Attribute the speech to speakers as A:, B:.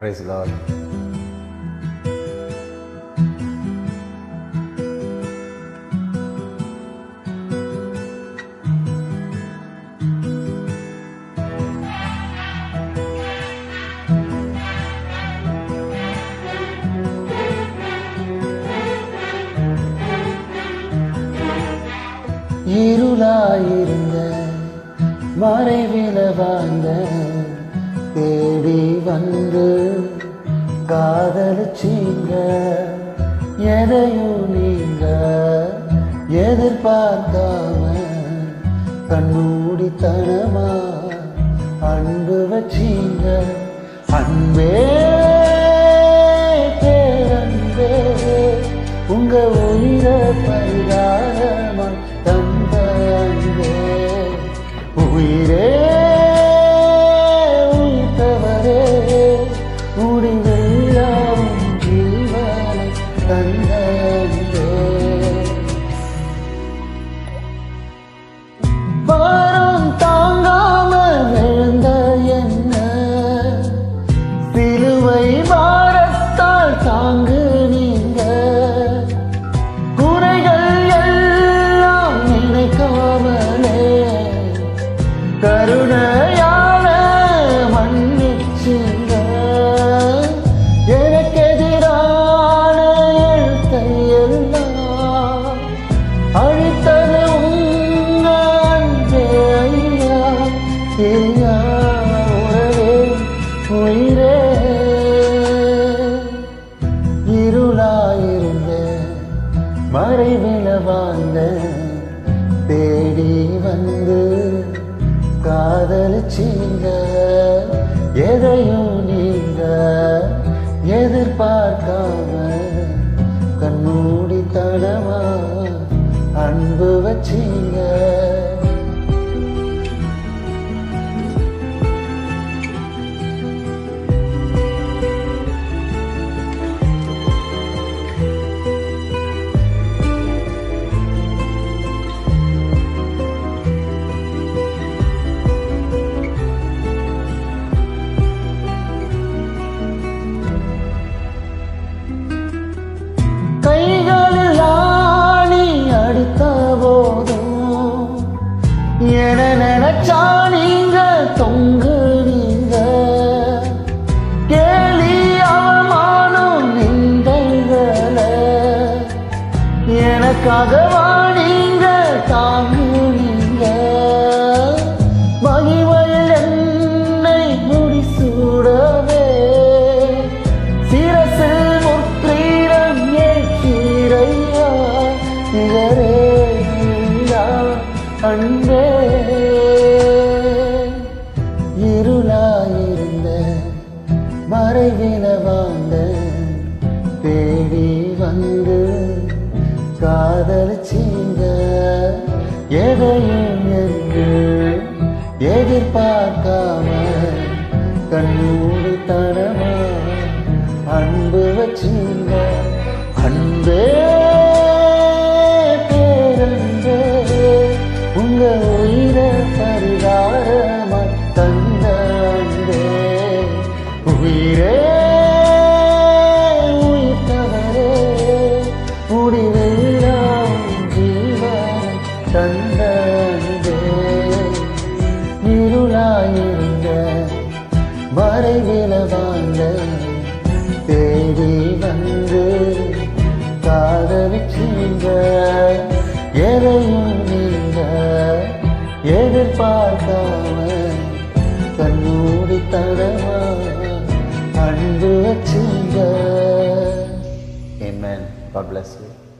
A: Praise the
B: இருளாயிருந்த மறைவில வாழ்ந்த தேடி வந்து காதலிச்சீங்க. எதையும் நீங்க எதிர்பார்க்காம கண்மூடித்தனமா அன்பு வச்சீங்க. அன்பே பேரன்பே உங்க உயிர பயிராக வச்சீங்க எதையும் நீங்க எதிர்பார்க்காம கண்மூடித்தனமா அன்பு வச்சீங்க எனக்காகவா நீங்க தாங்குனீங்க மகிமையில் என்னை முடிசூடவே. சிரசில் முற்றீரம் ஏற்றீரையா நிகரே அன்பே. முடிவெல்லாம் ஜீவன் தந்த இருளாயிருந்த மறைவில வாழ்ந்த தேடி வந்து காதலிச்சீங்க
A: God bless you.